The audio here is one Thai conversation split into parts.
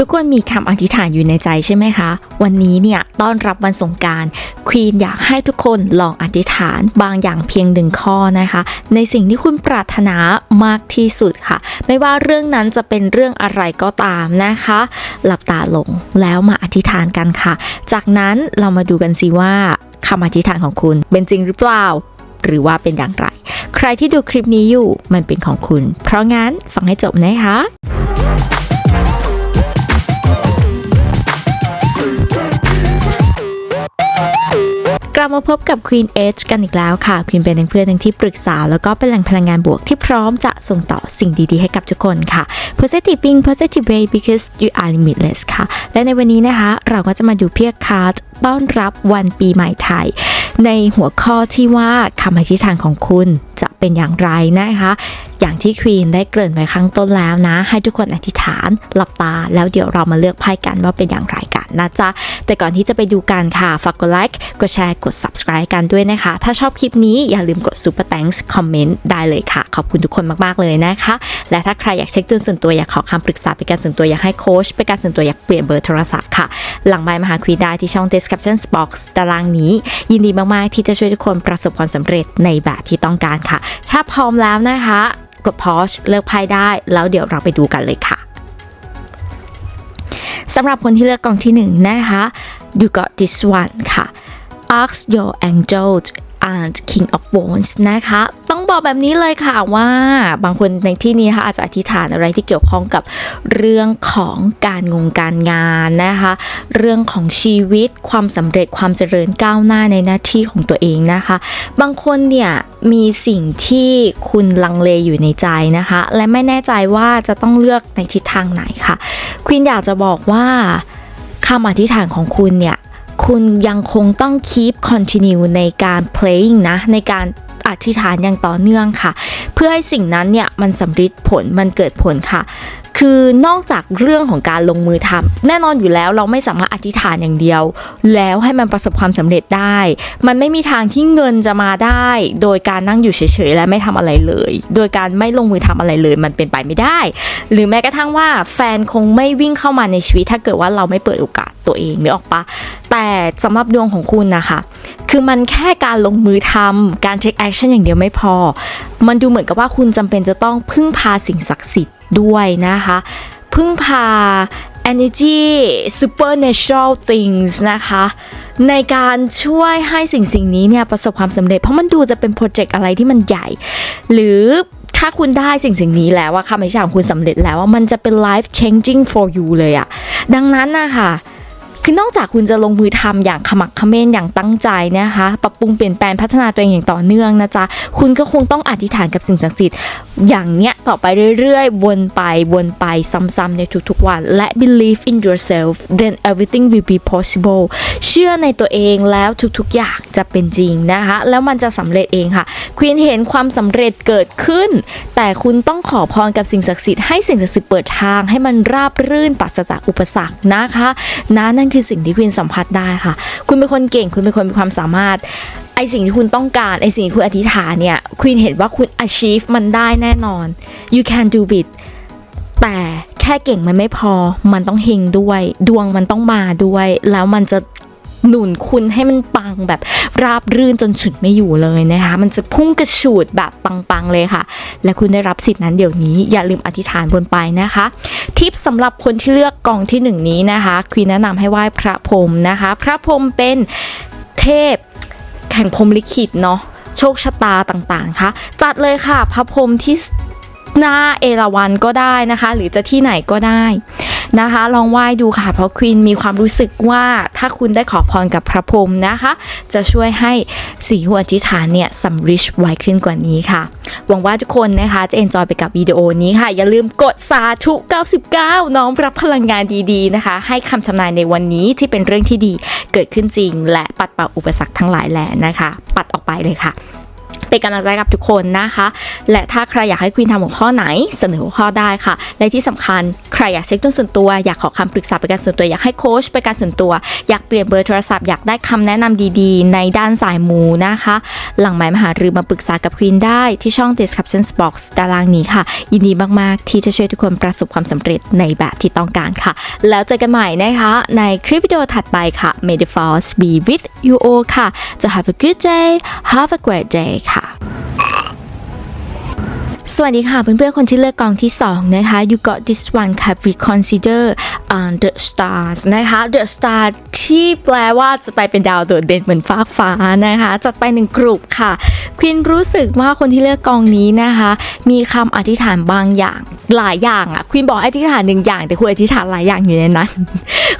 ทุกคนมีคำอธิษฐานอยู่ในใจใช่ไหมคะ วันนี้เนี่ยต้อนรับวันสงการควีนอยากให้ทุกคนลองอธิษฐานบางอย่างเพียงหนึ่งข้อนะคะ ในสิ่งที่คุณปรารถนามากที่สุดค่ะ ไม่ว่าเรื่องนั้นจะเป็นเรื่องอะไรก็ตามนะคะ หลับตาลงแล้วมาอธิษฐานกันค่ะ จากนั้นเรามาดูกันสิว่าคำอธิษฐานของคุณเป็นจริงหรือเปล่า หรือว่าเป็นอย่างไร ใครที่ดูคลิปนี้อยู่มันเป็นของคุณ เพราะงั้นฟังให้จบนะคะ กลับมาพบกับ Queen Edge กันอีกแล้วค่ะ Queen เป็นทั้งเพื่อนทั้งที่ปรึกษา แล้วก็เป็นแหล่งพลังงานบวกที่พร้อมจะส่งต่อสิ่งดีๆ ให้กับทุกคนค่ะ Positive being positive way because you are limitless ค่ะ และในวันนี้นะคะ เราก็จะมาดูเพียกคาร์ดต้อนรับวันปีใหม่ไทย ในหัวข้อที่ว่าคำอธิษฐานของคุณจะเป็นอย่างไรนะคะ อย่างที่ควีนได้เกริ่นไว้ข้างต้นแล้วนะ ให้ทุกคนอธิษฐานหลับตา แล้วเดี๋ยวเรามาเลือกไพ่กันว่าเป็นอย่างไร นะจ๊ะ แต่ก่อนที่จะไปดูกันค่ะ ฝากกดไลค์ กดแชร์ กด subscribe กันด้วยนะคะ ถ้าชอบคลิปนี้อย่าลืมกด super thanks คอมเมนต์ได้เลยค่ะ ขอบคุณทุกคนมากๆเลยนะคะ และถ้าใครอยากเช็คตัวส่วนตัวอยากขอคำปรึกษาเป็นการส่วนตัวอยากให้โค้ชเป็นการส่วนตัวอยากเปลี่ยนเบอร์โทรศัพท์ค่ะ หลังไมมหาควีนได้ที่ช่อง description box ตารางนี้ ยินดีมากๆที่จะช่วยทุกคนประสบความสำเร็จในแบบที่ต้องการค่ะ ถ้าพร้อมแล้วนะคะ กด pause เลือกไพ่ได้ แล้วเดี๋ยวเราไปดูกันเลยค่ะ สำหรับคนที่เลือกกล่องที่หนึ่งนะคะ you got this one ค่ะ ask your angels and king of wands นะคะ ต้องบอกแบบนี้เลยค่ะว่าบางคนในที่นี้ค่ะอาจจะอธิษฐานอะไรที่เกี่ยวข้องกับเรื่องของการงงการงานนะคะ เรื่องของชีวิตความสำเร็จความเจริญก้าวหน้าในหน้าที่ของตัวเองนะคะ บางคนเนี่ยมีสิ่งที่คุณลังเลอยู่ในใจนะคะ และไม่แน่ใจว่าจะต้องเลือกในทิศทางไหนค่ะ ควีนอยากจะบอกว่าคำอธิษฐานของคุณเนี่ย คุณยังคงต้อง keep continue ในการ playing นะ ในการอธิษฐานอย่างต่อเนื่องค่ะ เพื่อให้สิ่งนั้นเนี่ยมันสำฤทธิ์ผลมันเกิดผลค่ะ คือนอกจากเรื่องของการลงมือทำแน่นอนอยู่แล้วเราไม่สามารถอธิษฐานอย่างเดียว แล้วให้มันประสบความสำเร็จได้ มันไม่มีทางที่เงินจะมาได้ โดยการนั่งอยู่เฉยๆและไม่ทำอะไรเลย โดยการไม่ลงมือทำอะไรเลย มันเป็นไปไม่ได้ หรือแม้กระทั่งว่าแฟนคงไม่วิ่งเข้ามาในชีวิต ถ้าเกิดว่าเราไม่เปิดโอกาสตัวเองนึกออกปะแต่สำหรับดวงของคุณนะคะคือมันแค่การลงมือทำการ take action อย่างเดียวไม่พอ มันดูเหมือนกับว่าคุณจำเป็นจะต้องพึ่งพาสิ่งศักดิ์สิทธิ์ ด้วยนะคะ พึ่งพา energy supernatural things นะคะ ในการช่วยให้สิ่งสิ่งนี้เนี่ยประสบความสำเร็จ เพราะมันดูจะเป็นโปรเจกต์อะไรที่มันใหญ่ หรือถ้าคุณได้สิ่งสิ่งนี้แล้วว่าคำอธิษฐานของคุณสำเร็จแล้วว่ามันจะเป็น life changing for you เลยอะดังนั้นนะคะ คือนอกจากคุณจะลงมือทำอย่างขมักเขม้นอย่างตั้งใจนะคะ ปรับปรุงเปลี่ยนแปลงพัฒนาตัวเองอย่างต่อเนื่องนะจ๊ะ คุณก็คงต้องอธิษฐานกับสิ่งศักดิ์สิทธิ์อย่างเนี้ยต่อไปเรื่อยๆ วนไปวนไปซ้ำๆในทุกๆวัน และ believe in yourself then everything will be possible เชื่อในตัวเองแล้วทุกๆอย่างจะเป็นจริงนะคะ แล้วมันจะสำเร็จเองค่ะควีนเห็นความสำเร็จเกิดขึ้น แต่คุณต้องขอพรกับสิ่งศักดิ์สิทธิ์ให้สิ่งศักดิ์สิทธิ์เปิดทางให้มันราบรื่นปราศจากอุปสรรคนะคะนะนั่นคือสิ่งที่คุณสัมผัสได้ค่ะ คุณเป็นคนเก่ง คุณเป็นคนมีความสามารถ ไอสิ่งที่คุณต้องการ ไอสิ่งที่คุณอธิษฐานเนี่ย คุณเห็นว่าคุณ achieve มันได้แน่นอน you can do it แต่แค่เก่งมันไม่พอ มันต้องเฮงด้วย ดวงมันต้องมาด้วย แล้วมันจะ หนุนคุณให้มันปังแบบราบรื่นจนฉุดไม่อยู่เลยนะคะ มันจะพุ่งกระฉูดแบบปังๆเลยค่ะ และคุณได้รับสิทธิ์นั้นเดี๋ยวนี้อย่าลืมอธิษฐานบนไปนะคะ ทิปสำหรับคนที่เลือกกองที่หนึ่งนี้นะคะควีนแนะนำให้ไหว้พระพรหมนะคะ พระพรหมเป็นเทพแห่งพรหมลิขิตเนาะโชคชะตาต่างๆค่ะจัดเลยค่ะ พระพรหมที่ หน้าเอราวันก็ได้นะคะ หรือจะที่ไหนก็ได้นะคะ ลองไหว้ดูค่ะ เพราะควีนมีความรู้สึกว่าถ้าคุณได้ขอพรกับพระพรหมนะคะ จะช่วยให้สีหัวอธิษฐานเนี่ยสำริชไวขึ้นกว่านี้ค่ะ หวังว่าทุกคนนะคะจะเอนจอยไปกับวิดีโอนี้ค่ะ อย่าลืมกดสาธุ 99 น้อมรับพลังงานดีๆนะคะ ให้คำทำนายในวันนี้ที่เป็นเรื่องที่ดีเกิดขึ้นจริง และปัดเป่าอุปสรรคทั้งหลายแหล่นะคะ ปัดออกไปเลยค่ะ เป็นกำลังใจกับทุกคนนะคะ และถ้าใครอยากให้ควีนทำหัวข้อไหนเสนอหัวข้อได้ค่ะ และที่สำคัญใครอยากเช็คต้นส่วนตัว อยากขอคำปรึกษาเป็นการส่วนตัว อยากให้โค้ชเป็นการส่วนตัว อยากเปลี่ยนเบอร์โทรศัพท์ อยากได้คำแนะนำดีๆ ในด้านสายมูนะคะ หลังไม้มหารือมาปรึกษากับควีนได้ที่ช่อง Description Box ตารางนี้ค่ะ ยินดีมากๆ ที่จะช่วยทุกคนประสบความสำเร็จในแบบที่ต้องการค่ะ แล้วเจอกันใหม่นะคะในคลิปวิดีโอถัดไปค่ะ May the force be with you all ค่ะ จะ have a good day have a great day ค่ะค่ะ สวัสดีค่ะเพื่อนๆคนที่เลือกกองที่ 2 นะคะ you got this one ค่ะ reconsider on the stars นะคะ the star ที่แปลว่าจะไปเป็นดาวโดดเด่นเหมือนฟ้าฟ้านะคะจัดไปหนึ่งกลุ่มค่ะควินรู้สึกว่าคนที่เลือกกองนี้นะคะ มีคำอธิษฐานบางอย่างหลายอย่างอะควินบอกอธิษฐานหนึ่งอย่าง แต่คุณอธิษฐานหลายอย่างอยู่ในนั้น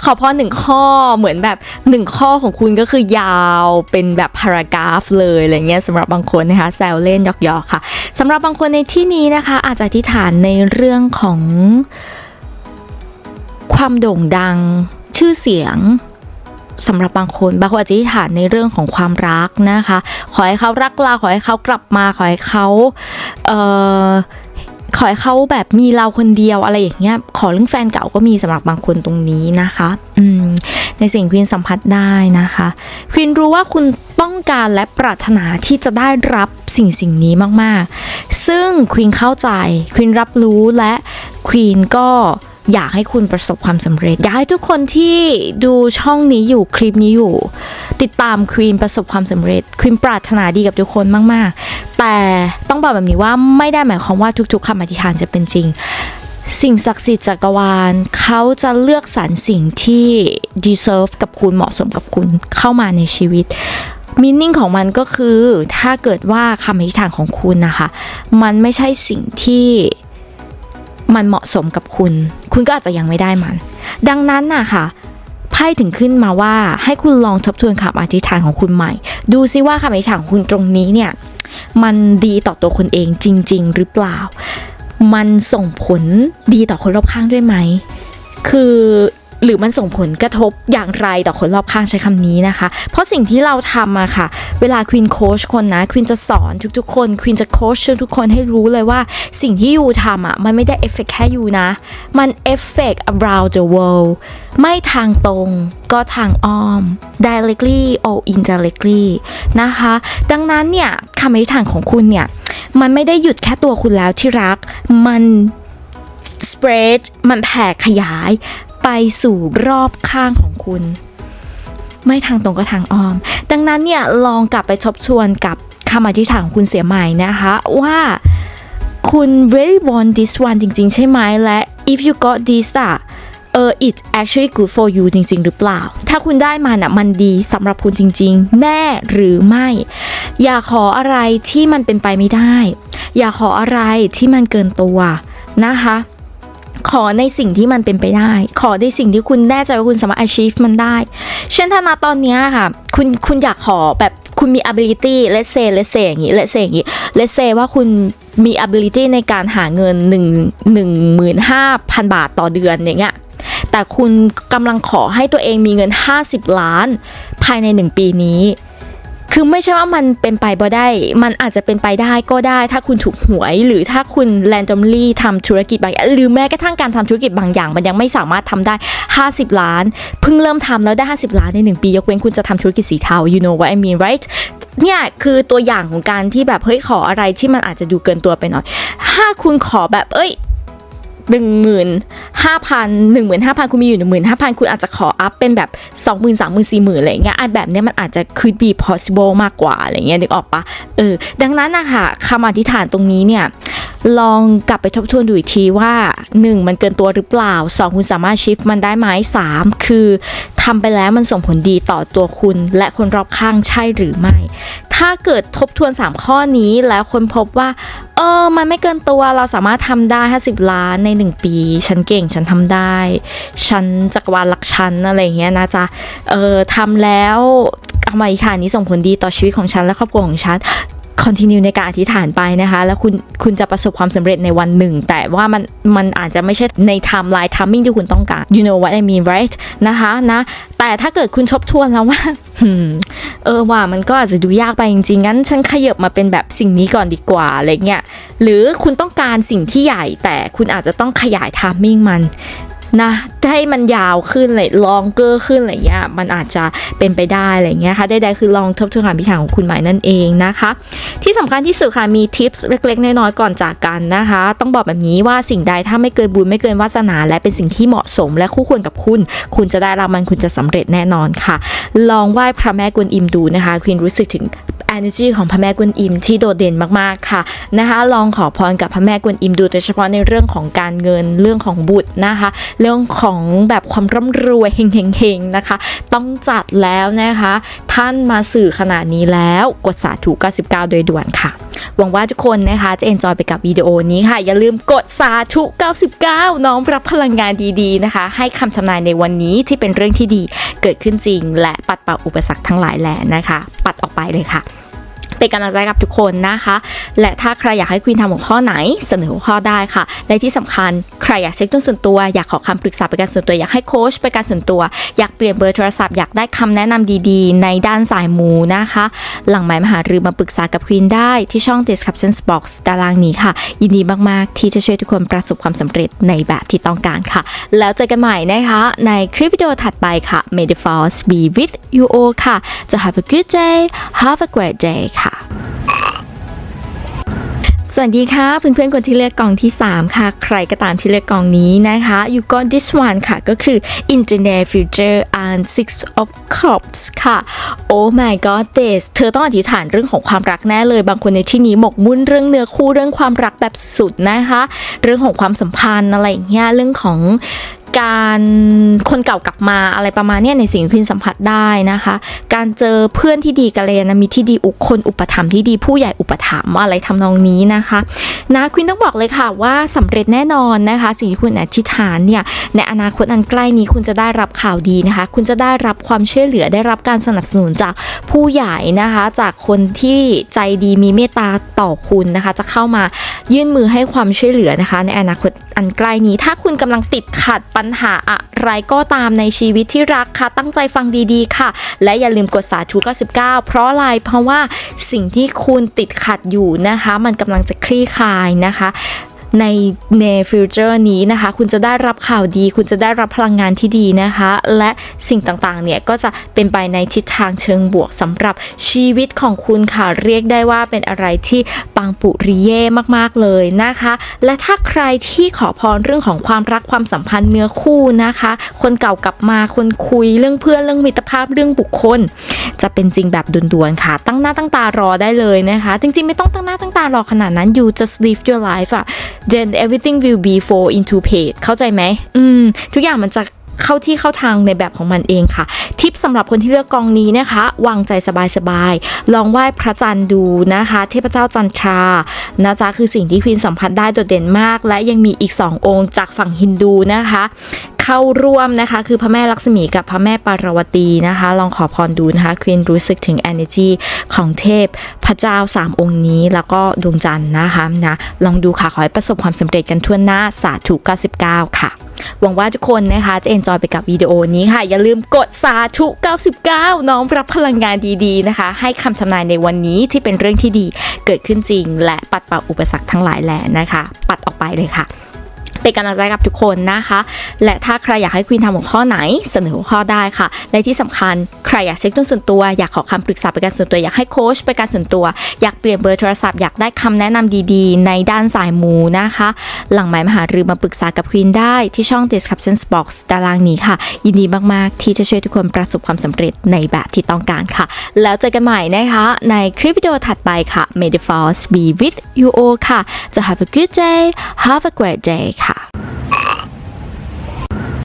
ขอพรหนึ่งข้อเหมือนแบบหนึ่งข้อของคุณก็คือยาวเป็นแบบพารากราฟเลยอะไรเงี้ยสำหรับบางคนนะคะแซวเล่นหยอกๆค่ะสำหรับบางคนในที่ที่นี้นะคะอาจจะอธิษฐานในเรื่องของความโด่งดังชื่อเสียงสำหรับบางคนบางคนอาจจะอธิษฐานในเรื่องของความรักนะคะ ขอให้เขารักเราขอให้เขากลับมาขอให้เขาเอ่อขอให้เขาแบบมีเราคนเดียวอะไรอย่างเงี้ย ขอเรื่องแฟนเก่าก็มีสำหรับบางคนตรงนี้นะคะ อืม ในสิ่งควินสัมผัสได้นะคะควินรู้ว่าคุณ ต้องการและปรารถนาที่จะได้รับสิ่งสิ่งนี้มากๆ ซึ่งควินเข้าใจควินรับรู้และควีนก็อยากให้คุณประสบความสำเร็จ อยากให้ทุกคนที่ดูช่องนี้อยู่คลิปนี้อยู่ ติดตามควีนประสบความสำเร็จควีนปรารถนาดีกับทุกคนมาก ๆ แต่ต้องบอกแบบนี้ว่าไม่ได้หมายความว่าทุก ๆคำอธิษฐานจะเป็นจริง สิ่งศักดิ์สิทธิ์จักรวาลเขาจะเลือกสรรสิ่งที่ deserve กับคุณเหมาะสมกับคุณเข้ามาในชีวิต มินนิ่งของมันก็คือถ้าเกิดว่าคำอธิษฐานของคุณนะคะ มันไม่ใช่สิ่งที่มันเหมาะสมกับคุณ คุณก็อาจจะยังไม่ได้มัน ดังนั้นน่ะค่ะไพ่ถึงขึ้นมาว่าให้คุณลองทบทวนคำอธิษฐานของคุณใหม่ ดูซิว่าคำอธิษฐานของคุณตรงนี้เนี่ยมันดีต่อตัวคุณเองจริง ๆ หรือเปล่า มันส่งผลดีต่อคนรอบข้างด้วยไหม คือ หรือมันส่งผลกระทบอย่างไรต่อคนรอบข้างใช้คำนี้นะคะ เพราะสิ่งที่เราทำอะค่ะ เวลาควีนโค้ชคนนะควีนจะสอนทุกๆคนควีนจะโค้ชทุกๆคนให้รู้เลยว่าสิ่งที่ยูทำอะมันไม่ได้เอฟเฟกแค่ยูนะ มันเอฟเฟก around the world ไม่ทางตรงก็ทางอ้อม directly or indirectly นะคะ ดังนั้นเนี่ยคำอธิษฐานของคุณเนี่ย มันไม่ได้หยุดแค่ตัวคุณแล้วที่รัก มัน spread มันแผ่ขยาย ไปสู่รอบข้างของคุณ ไม่ทางตรงก็ทางอ้อม ดังนั้นเนี่ยลองกลับไปทบทวนกับคำอธิษฐานของคุณเสียใหม่นะคะว่าคุณ really want this one จริง ๆ ใช่ไหมและ if you got this อะเออ it's actually good for you จริง ๆ หรือเปล่า ถ้าคุณได้มันอะมันดีสำหรับคุณจริง ๆ แน่หรือไม่ อย่าขออะไรที่มันเป็นไปไม่ได้ อย่าขออะไรที่มันเกินตัวนะคะ ขอในสิ่งที่มันเป็นไปได้ ขอในสิ่งที่คุณแน่ใจว่าคุณสามารถ achieve มันได้ เช่นถ้าณตอนนี้ค่ะ คุณคุณอยากขอแบบคุณมี ability let's say let's say อย่างนี้ let's say อย่างนี้ let's say ว่าคุณมี ability ในการหาเงิน 1 1 5 0 0 0 บาทต่อเดือนอย่างเงี้ยแต่คุณกำลังขอให้ตัวเองมีเงิน 50 ล้านภายใน 1 ปีนี้ คือไม่ใช่ว่ามันเป็นไปบ่ได้ มันอาจจะเป็นไปได้ก็ได้ถ้าคุณถูกหวย หรือถ้าคุณ randomly ทำธุรกิจบางอย่างหรือแม้กระทั่งการทำธุรกิจบางอย่าง มันยังไม่สามารถทำได้ 50 ล้าน เพิ่งเริ่มทำแล้วได้ 50 ล้านใน 1 ปียกเว้นคุณจะทำธุรกิจสีเทา you know what I mean right เนี่ยคือตัวอย่างของการที่แบบเฮ้ยขออะไรที่มันอาจจะดูเกินตัวไปหน่อย ถ้าคุณขอแบบเอ้ย หนึ่งหมื่นห้าพันหนึ่งหมื่นห้าพันคุณมีอยู่หนึ่งหมื่นห้าพันคุณอาจจะขออัพเป็นแบบสองหมื่นสามหมื่นสี่หมื่นอะไรเงี้ยอันแบบเนี้ยมันอาจจะ could be possible มากกว่าอะไรเงี้ยนึกออกปะเออ ดังนั้นนะคะคำอธิษฐานตรงนี้เนี่ย ลองกลับไปทบทวนดูอีกทีว่า 1. มันเกินตัวหรือเปล่า 2. คุณสามารถชิฟมันได้ไหม 3. คือ ทำไปแล้วมันส่งผลดีต่อตัวคุณ และคนรอบข้างใช่หรือไม่ ถ้าเกิดทบทวน 3 ข้อนี้แล้วคนพบว่าเออมันไม่เกินตัวเราสามารถทำได้ 50 ล้านใน 1 ปี ฉันเก่งฉันทำได้ ฉันจักรวาลรักฉันอะไรเงี้ยนะจ๊ะเออทำแล้วกรรมฐานี้ส่งผลดีต่อชีวิตของฉันและครอบครัวของฉัน continue ในการอธิษฐานไปนะคะ แล้วคุณคุณจะประสบความสำเร็จในวันหนึ่ง แต่ว่ามันมันอาจจะไม่ใช่ใน timeline timing ที่คุณต้องการ you know what I mean right นะคะนะแต่ถ้าเกิดคุณทบทวนแล้วว่าเออว่ามันก็อาจจะดูยากไปจริงๆ งั้นฉันขยับมาเป็นแบบสิ่งนี้ก่อนดีกว่าอะไรเงี้ยหรือคุณต้องการสิ่งที่ใหญ่แต่คุณอาจจะต้องขยายทามมิ่งมัน นะให้มันยาวขึ้นเลยลองเกอร์ขึ้นอะไรเงี้ยมันอาจจะเป็นไปได้อะไรเงี้ยค่ะใดๆคือลองทบทวนความพิการของคุณหมายนั่นเองนะคะ ที่สำคัญที่สุดค่ะมีทิปส์เล็กๆ น้อยๆก่อนจากกันนะคะ ต้องบอกแบบนี้ว่าสิ่งใดถ้าไม่เกินบุญไม่เกินวาสนา และเป็นสิ่งที่เหมาะสมและคู่ควรกับคุณ คุณจะได้รับมันคุณจะสำเร็จแน่นอนค่ะ ลองไหว้พระแม่กวนอิมดูนะคะคุณรู้สึกถึง energy ของพระแม่กวนอิมที่โดดเด่นมากๆค่ะนะคะลองขอพรกับพระแม่กวนอิมดูโดยเฉพาะในเรื่องของการเงินเรื่องของบุตรนะคะ เรื่องของแบบความร่ำรวยเฮงๆนะคะ ต้องจัดแล้วนะคะ ท่านมาสื่อขนาดนี้แล้วกดสาธุ99 โดยด่วนค่ะ หวังว่าทุกคนนะคะจะเอนจอยไปกับวิดีโอนี้ค่ะ อย่าลืมกดสาธุ 99 น้อมรับพลังงานดีๆนะคะ ให้คำทำนายในวันนี้ที่เป็นเรื่องที่ดีเกิดขึ้นจริง และปัดเป่าอุปสรรคทั้งหลายแหล่นะคะ ปัดออกไปเลยค่ะ เป็นกำลังใจกับทุกคนนะคะ และถ้าใครอยากให้ควีนทำหัวข้อไหนเสนอหัวข้อได้ค่ะ และที่สำคัญใครอยากเช็คต้นส่วนตัว อยากขอคำปรึกษาเป็นการส่วนตัว อยากให้โค้ชเป็นการส่วนตัว อยากเปลี่ยนเบอร์โทรศัพท์ อยากได้คำแนะนำดีๆ ในด้านสายมูนะคะ หลังไม้มหารือมาปรึกษากับควีนได้ที่ช่อง Description Box ตารางนี้ค่ะ ยินดีมากๆ ที่จะช่วยทุกคนประสบความสำเร็จในแบบที่ต้องการค่ะ แล้วเจอกันใหม่นะคะในคลิปวิดีโอถัดไปค่ะ May the force be with you all ค่ะ จะ have a good day have a great day ค่ะสวัสดีค่ะเพื่อนๆคนที่เลือกกองที่ 3 ค่ะ ใครก็ตามที่เลือกกองนี้นะคะ you got this one ค่ะ ก็คือ Internet Future and Six of Cups ค่ะ oh my god this เธอต้องอธิษฐานเรื่องของความรักแน่เลย บางคนในที่นี้หมกมุ่นเรื่องเนื้อคู่เรื่องความรักแบบสุดๆนะคะ เรื่องของความสัมพันธ์อะไรอย่างเงี้ยเรื่องของ การคนเก่ากลับมาอะไรประมาณนี้ในสิ่งที่คุณสัมผัสได้นะคะ การเจอเพื่อนที่ดีกัลยาณมิตรที่ดีอุคคนอุปถัมภ์ที่ดีผู้ใหญ่อุปถัมภ์อะไรทำนองนี้นะคะนะคุณต้องบอกเลยค่ะว่าสำเร็จแน่นอนนะคะ สิ่งที่คุณอธิษฐานเนี่ยในอนาคตอันใกล้นี้คุณจะได้รับข่าวดีนะคะ คุณจะได้รับความช่วยเหลือได้รับการสนับสนุนจากผู้ใหญ่นะคะ จากคนที่ใจดีมีเมตตาต่อคุณนะคะ จะเข้ามายื่นมือให้ความช่วยเหลือนะคะ ในอนาคตอันใกล้นี้ ถ้าคุณกำลังติดขัดปัญหาอะไรก็ตามในชีวิตที่รักค่ะ ตั้งใจฟังดีๆค่ะ และอย่าลืมกดสาธุ99 เพราะอะไรเพราะว่าสิ่งที่คุณติดขัดอยู่นะคะ มันกำลังจะคลี่คลายนะคะ ในในฟิวเจอร์นี้นะคะ คุณจะได้รับข่าวดี คุณจะได้รับพลังงานที่ดีนะคะ และสิ่งต่างๆ เนี่ยก็จะเป็นไปในทิศทางเชิงบวกสำหรับชีวิตของคุณค่ะ เรียกได้ว่าเป็นอะไรที่ปังปุริเย่มากๆเลยนะคะ และถ้าใครที่ขอพรเรื่องของความรักความสัมพันธ์เนื้อคู่นะคะ คนเก่ากลับมาคนคุยเรื่องเพื่อนเรื่องมิตรภาพเรื่องบุคคล จะเป็นจริงแบบด่วนๆค่ะ ตั้งหน้าตั้งตารอได้เลยนะคะ จริงๆไม่ต้องตั้งหน้าตั้งตารอขนาดนั้น you just live your life อะ then everything will be fall into place เข้าใจไหมอืม ทุกอย่างมันจะเข้าที่เข้าทางในแบบของมันเองค่ะ ทิปสำหรับคนที่เลือกกองนี้นะคะ วางใจสบายๆ ลองไหว้พระจันทร์ดูนะคะ เทพเจ้าจันทรานะจ๊ะคือสิ่งที่ควีนสัมผัสได้โดดเด่นมาก และยังมีอีก 2 องค์จากฝั่งฮินดูนะคะ เข้าร่วมนะคะ คือพระแม่ลักษมีกับพระแม่ปารวตีนะคะ ลองขอพรดูนะคะควีนรู้สึกถึง energy ของเทพพระเจ้า 3 องค์นี้ แล้วก็ดวงจันทร์นะคะนะลองดูค่ะขอให้ประสบความสำเร็จกันทั่วหน้าสาธุ99 ค่ะหวังว่าทุกคนนะคะจะเอนจอยไปกับวิดีโอนี้ค่ะ อย่าลืมกดสาธุ 99 น้อมรับพลังงานดีๆนะคะ ให้คำทำนายในวันนี้ที่เป็นเรื่องที่ดีเกิดขึ้นจริง และปัดเป่าอุปสรรคทั้งหลายแหล่นะคะ ปัดออกไปเลยค่ะ เป็นกำลังใจกับทุกคนนะคะ และถ้าใครอยากให้ควีนทำหัวข้อไหนเสนอหัวข้อได้ค่ะ และที่สำคัญใครอยากเช็คต้นส่วนตัวอยากขอคำปรึกษาเป็นการส่วนตัวอยากให้โค้ชเป็นการส่วนตัว อยากเปลี่ยนเบอร์โทรศัพท์อยากได้คำแนะนำดีๆ ในด้านสายมูนะคะ หลังไม้มหารือมาปรึกษากับควีนได้ที่ช่อง Description Box ตารางนี้ค่ะ ยินดีมากๆ ที่จะช่วยทุกคนประสบความสำเร็จในแบบที่ต้องการค่ะ แล้วเจอกันใหม่นะคะในคลิปวิดีโอถัดไปค่ะ May the force be with you all ค่ะจะ have a good day have a great day ค่ะ他。